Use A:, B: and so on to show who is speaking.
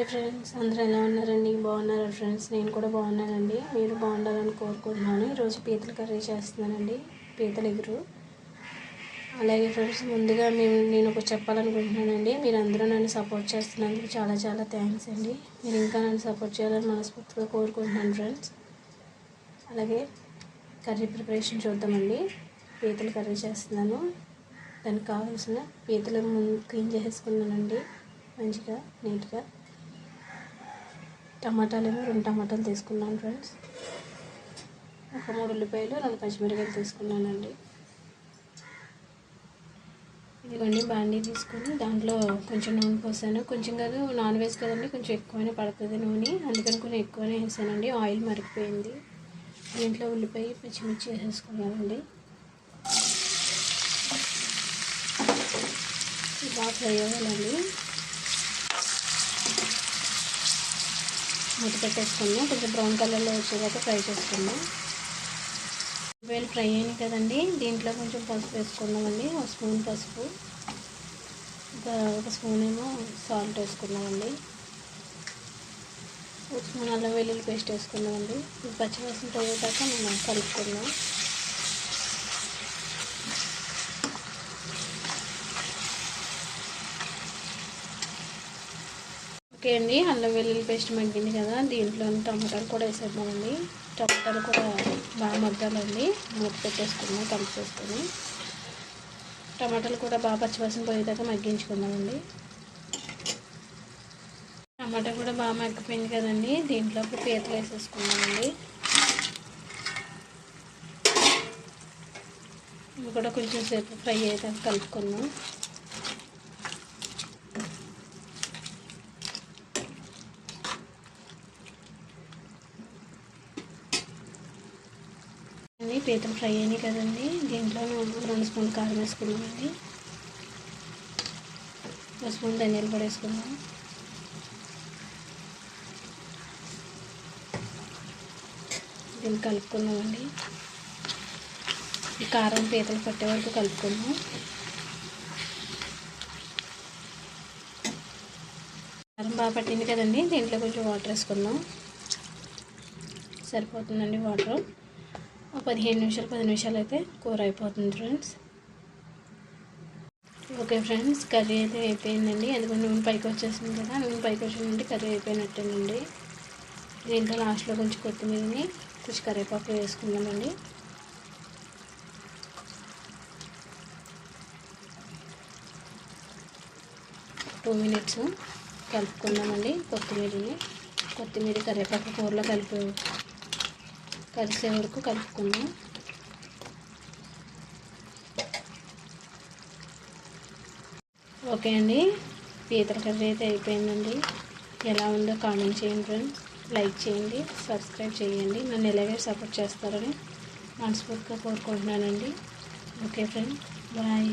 A: Hi friends. అందరూ ఎలా ఉన్నారండి? బాగున్నారా ఫ్రెండ్స్? నేను కూడా బాగున్నానండి. మీరు బాగుండాలని కోరుకుంటున్నాను. ఈరోజు పీతల కర్రీ చేస్తున్నానండి. పీతల ఎగురు. అలాగే ఫ్రెండ్స్ ముందుగా మేము నేను ఒక చెప్పాలనుకుంటున్నానండి. మీరు అందరూ నన్ను సపోర్ట్ చేస్తున్నందుకు చాలా చాలా థ్యాంక్స్ అండి. మీరు ఇంకా నన్ను సపోర్ట్ చేయాలని మనస్ఫూర్తిగా కోరుకుంటున్నాను ఫ్రెండ్స్. అలాగే కర్రీ ప్రిపరేషన్ చూద్దామండి. పీతలు కర్రీ చేస్తున్నాను. దానికి కావాల్సిన పీతలు ముందు క్లీన్ చేసేసుకున్నానండి. మంచిగా నీట్గా. టమాటాలు ఏమో రెండు టమాటాలు తీసుకున్నాను ఫ్రెండ్స్. ఒక మూడు ఉల్లిపాయలు రెండు పచ్చిమిరకాయలు తీసుకున్నానండి. ఇదిగోండి బాండీ తీసుకొని దాంట్లో కొంచెం నూనె పోసాను. కొంచెం కాదు నాన్ వెజ్ కదండి కొంచెం ఎక్కువనే పడుతుంది నూనె. అందుకని కొంచెం ఎక్కువనే వేసానండి. ఆయిల్ మరిగిపోయింది. దీంట్లో ఉల్లిపాయ పచ్చిమిర్చి వేసేసుకున్నానండి. బాగా ఫ్రై అవ్వాలండి. మూత పెట్టేసుకుందాం కొంచెం బ్రౌన్ కలర్లో వచ్చేదాకా ఫ్రై చేసుకుందాం వేలు ఫ్రై అయింది కదండి దీంట్లో కొంచెం పసుపు వేసుకుందామండి ఒక స్పూన్ పసుపు ఇంకా ఒక స్పూన్ ఏమో సాల్ట్ వేసుకుందామండి ఒక స్పూన్ అల్లం వెల్లుల్లి పేస్ట్ వేసుకుందామండి ఇది పచ్చివాసన పోయేదాకా మనం కలుపుకుందాం. ఓకే అండి. అల్లం వెల్లుల్లి పేస్ట్ మగ్గింది కదా దీంట్లో టమాటాలు కూడా వేసేద్దామండి. టమాటాలు కూడా బాగా మగ్గాలండి. మూత పెట్టేసుకుందాం కలిపేసుకొని. టమాటాలు కూడా బాగా పచ్చివాసన పోయేదాకా మగ్గించుకుందామండి. టమాటా కూడా బాగా మగ్గిపోయింది కదండి. దీంట్లో పీతలు వేసేసుకుందామండి. ఇవి కూడా కొంచెం సేపు ఫ్రై అయ్యేదాకా కలుపుకుందాం. అండి పీతలు ఫ్రై అయినాయి కదండి. దీంట్లో రెండు స్పూన్ కారం వేసుకున్నామండి ఒక స్పూన్ ధనియాలు కూడా వేసుకున్నాం. దీన్ని కలుపుకున్నామండి కారం పీతలు పట్టే వరకు కలుపుకున్నాం. కారం బాగా పట్టింది కదండి దీంట్లో కొంచెం వాటర్ వేసుకుందాం సరిపోతుందండి వాటర్. పదిహేను నిమిషాలు పది నిమిషాలు అయితే కూర అయిపోతుంది ఫ్రెండ్స్ ఓకే ఫ్రెండ్స్ కర్రీ అయితే అయిపోయిందండి. అది నూనె పైకి వచ్చేసింది కదా నూనె పైకి వచ్చిందంటే కర్రీ అయిపోయినట్టేనండి. దీంట్లో లాస్ట్లో కొంచెం కొత్తిమీరని కొంచెం కరివేపాకు వేసుకుందామండి. టూ మినిట్స్ కలుపుకుందామండి కొత్తిమీరని. కొత్తిమీర కరివేపాకు కూరలో కలిపి కలిసే వరకు కలుపుకుందాం. ఓకే అండి. పీతల కర్రీ అయితే అయిపోయిందండి. ఎలా ఉందో కామెంట్ చేయండి ఫ్రెండ్స్. లైక్ చేయండి సబ్స్క్రైబ్ చేయండి. నన్ను ఎలాగే సపోర్ట్ చేస్తారని మనస్ఫూర్తిగా కోరుకుంటున్నానండి. Okay friends bye.